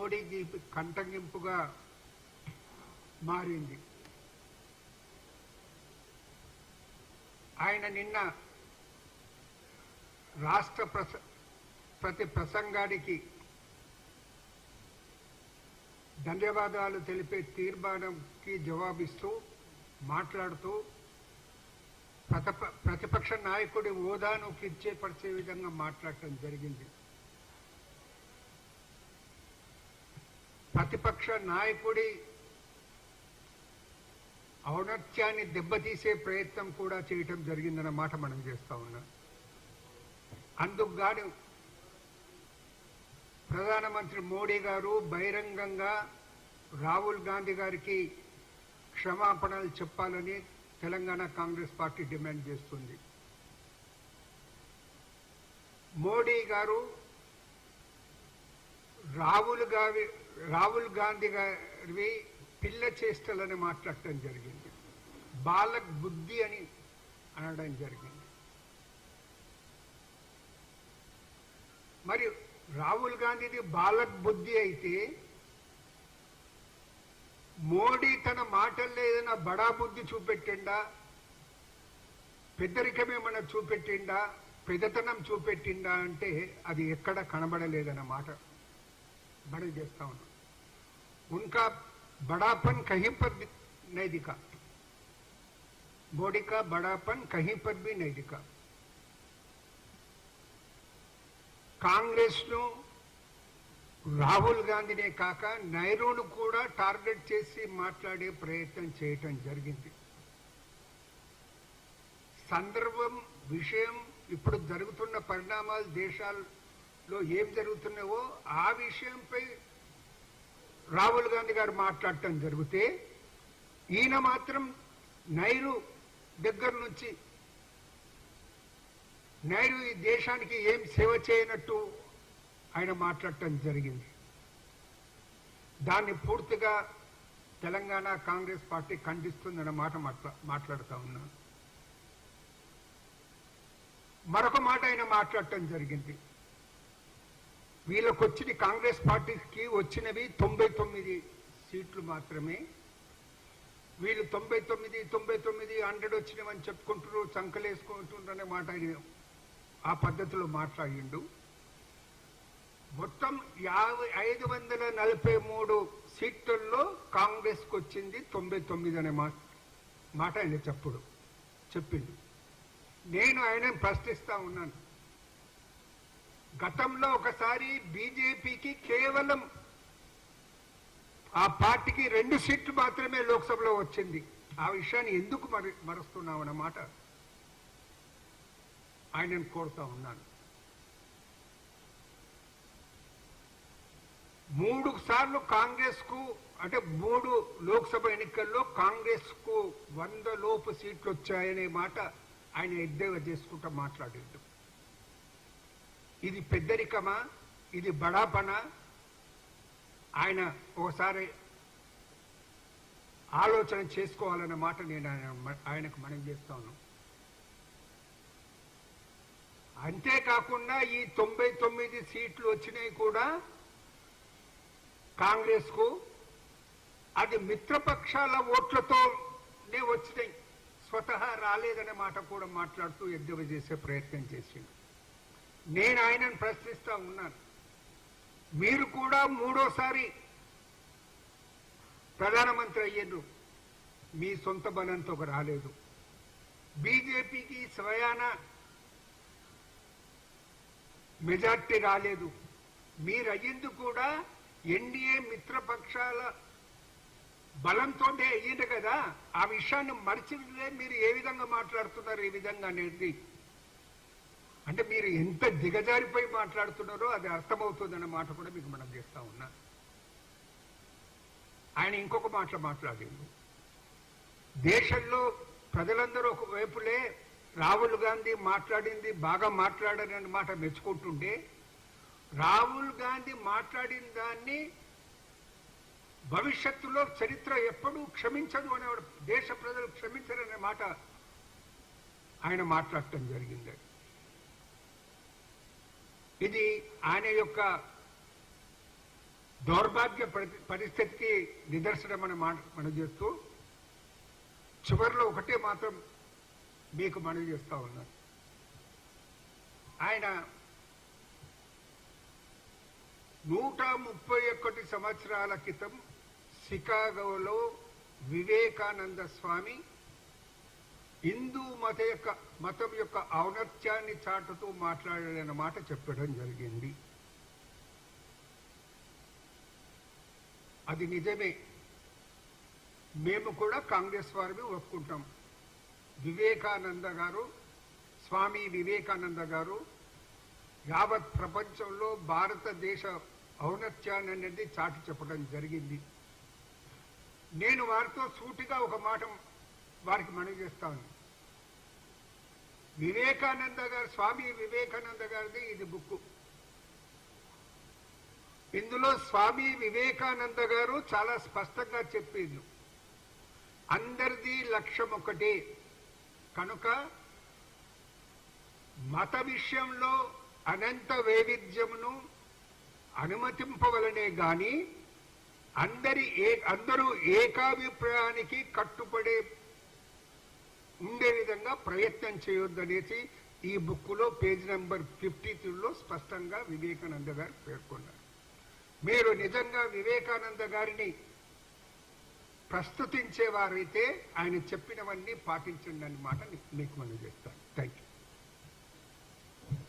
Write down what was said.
మోడీకి కంటగింపుగా మారింది. ఆయన నిన్న రాష్ట్ర ప్రస ప్రతి ప్రసంగానికి ధన్యవాదాలు తెలిపే తీర్మానంకి జవాబిస్తూ మాట్లాడుతూ ప్రతప ప్రతిపక్ష నాయకుడి హోదాను కిర్చేపరిచే విధంగా మాట్లాడటం జరిగింది. ప్రతిపక్ష నాయకుడి ఔనత్యాన్ని దెబ్బతీసే ప్రయత్నం కూడా చేయటం జరిగిందన్న మాట మనం చేస్తా ఉన్నాం. అందుకుగాను ప్రధానమంత్రి మోడీ గారు బహిరంగంగా రాహుల్ గాంధీ గారికి క్షమాపణలు చెప్పాలని తెలంగాణ కాంగ్రెస్ పార్టీ డిమాండ్ చేస్తుంది. మోడీ గారు రాహుల్ గారి రాహుల్ గాంధీ గారివి పిల్ల చేష్టలని మాట్లాడటం జరిగింది. బాలక్ బుద్ధి అని అనడం జరిగింది. మరి రాహుల్ గాంధీది బాలక్ బుద్ధి అయితే మోడీ తన మాటల్లో ఏదైనా బడా బుద్ధి చూపెట్టిండా? పెద్దరికం ఏమైనా చూపెట్టిండా? పెద్దతనం చూపెట్టిండా అంటే అది ఎక్కడ కనబడలేదన్న మాట బడి చేస్తా ఉన్నాం. उनका बड़ापन कहीं पर भी नहीं दिखा मोदी का बड़ापन कहीं पर भी नहीं दिखा కాంగ్రెస్ ను రాహుల్ గాంధీనే కాక నైరును కూడా టార్గెట్ చేసి మాట్లాడే ప్రయత్నం చేయటం జరిగింది సందర్భం విషయం ఇప్పుడు జరుగుతున్న పరిణామాలు దేశాల్లో ఏం జరుగుతున్నావో ఆ విషయంపై రాహుల్ గాంధీ గారు మాట్లాడటం జరిగితే ఈయన మాత్రం నైరు దగ్గర నుంచి నైరు ఈ దేశానికి ఏం సేవ చేయనట్టు ఆయన మాట్లాడటం జరిగింది. దాన్ని పూర్తిగా తెలంగాణ కాంగ్రెస్ పార్టీ ఖండిస్తుందన్న మాట మాట్లా ఉన్నాను మరొక మాట ఆయన మాట్లాడటం జరిగింది. వీళ్ళకు వచ్చిన కాంగ్రెస్ పార్టీకి వచ్చినవి తొంభై తొమ్మిది సీట్లు మాత్రమే. వీళ్ళు తొంభై తొమ్మిది తొంభై తొమ్మిది హండ్రెడ్ వచ్చినవని చెప్పుకుంటున్నారు చంకలేసుకుంటున్నారనే మాట ఆ పద్ధతిలో మాట్లాడిండు. మొత్తం యాభై ఐదు వందల నలభై మూడు సీట్లలో కాంగ్రెస్కి వచ్చింది తొంభై తొమ్మిది అనే మాట మాట ఆయన చెప్పుడు చెప్పిండు. నేను ఆయన ప్రశ్నిస్తా ఉన్నాను. గతంలో ఒకసారి బీజేపీకి కేవలం ఆ పార్టీకి రెండు సీట్లు మాత్రమే లోక్సభలో వచ్చింది. ఆ విషయాన్ని ఎందుకు మరి మరుస్తున్నాం అన్నమాట ఆయనను కోరుతా ఉన్నాను. మూడు సార్లు కాంగ్రెస్కు అంటే మూడు లోక్సభ ఎన్నికల్లో కాంగ్రెస్కు వంద లోపు సీట్లు వచ్చాయనే మాట ఆయన ఎద్దేవా చేసుకుంటూ మాట్లాడిండు ఇది పెద్దరికమా? ఇది బడాపన? ఆయన ఒకసారి ఆలోచన చేసుకోవాలన్న మాట నేను ఆయన ఆయనకు మనం చేస్తాను అంతేకాకుండా ఈ తొంభై తొమ్మిది సీట్లు వచ్చినాయి కూడా కాంగ్రెస్కు అది మిత్రపక్షాల ఓట్లతోనే వచ్చినాయి. స్వతహా రాలేదనే మాట కూడా మాట్లాడుతూ ఎద్దేవా చేసే ప్రయత్నం చేసిండు. నేను ఆయనను ప్రశ్నిస్తా ఉన్నాను. మీరు కూడా మూడోసారి ప్రధానమంత్రి అయ్యారు మీ సొంత బలంతో రాలేదు. బీజేపీకి స్వయాన మెజార్టీ రాలేదు. మీరు అయ్యింది కూడా ఎన్డీఏ మిత్రపక్షాల బలంతోనే అయ్యింది కదా. ఆ విషయాన్ని మరిచిదే మీరు ఏ విధంగా మాట్లాడుతున్నారు ఈ విధంగా అనేది అంటే మీరు ఎంత దిగజారిపోయి మాట్లాడుతున్నారో అది అర్థమవుతుందన్న మాట కూడా మీకు మనం చేస్తా ఉన్నా. ఆయన ఇంకొక మాట మాట్లాడిండు దేశంలో ప్రజలందరూ ఒకవైపులే రాహుల్ గాంధీ మాట్లాడింది బాగా మాట్లాడారని మాట మెచ్చుకుంటుంటే రాహుల్ గాంధీ మాట్లాడిన దాన్ని భవిష్యత్తులో చరిత్ర ఎప్పుడూ క్షమించదు అనే దేశ ప్రజలు క్షమించరనే మాట ఆయన మాట్లాడటం జరిగింది. ఇది ఆయన యొక్క దౌర్భాగ్య పరి- పరిస్థితికి నిదర్శనం అని మాట మనం చేస్తూ చివరిలో ఒకటే మాత్రం మీకు మనవి చేస్తా ఉన్నాను. ఆయన నూట ముప్పై ఒకటి సంవత్సరాల క్రితం షికాగోలో వివేకానంద స్వామి హిందూ మత యొక్క మతం యొక్క ఔన్నత్యాన్ని చాటుతూ మాట్లాడాడన్న మాట చెప్పడం జరిగింది. అది నిజమే. మేము కూడా కాంగ్రెస్ వారిని ఒప్పుకుంటాం. వివేకానంద గారు స్వామి వివేకానంద గారు యావత్ ప్రపంచంలో భారతదేశ ఔన్నత్యాన్ని అనేది చాటి చెప్పడం జరిగింది. నేను వారితో సూటిగా ఒక మాట వారికి మనవి చేస్తాను వివేకానంద గారు స్వామి వివేకానంద గారిది ఇది బుక్ ఇందులో స్వామి వివేకానంద గారు చాలా స్పష్టంగా చెప్పిండు అందరిది లక్ష్యం ఒకటే. కనుక మత విషయంలో అనంత వైవిధ్యమును అనుమతింపవలనే గాని అందరి ఏ అందరూ ఏకాభిప్రాయానికి కట్టుబడే ఉండే విధంగా ప్రయత్నం చేయొద్దనేసి ఈ బుక్లో పేజ్ నెంబర్ ఫిఫ్టీ త్రీలో స్పష్టంగా వివేకానంద గారు పేర్కొన్నారు. మీరు నిజంగా వివేకానంద గారిని ప్రస్తుతించేవారైతే ఆయన చెప్పినవన్నీ పాటించండి అన్నమాట మీకు మనం చేస్తాను థ్యాంక్ యూ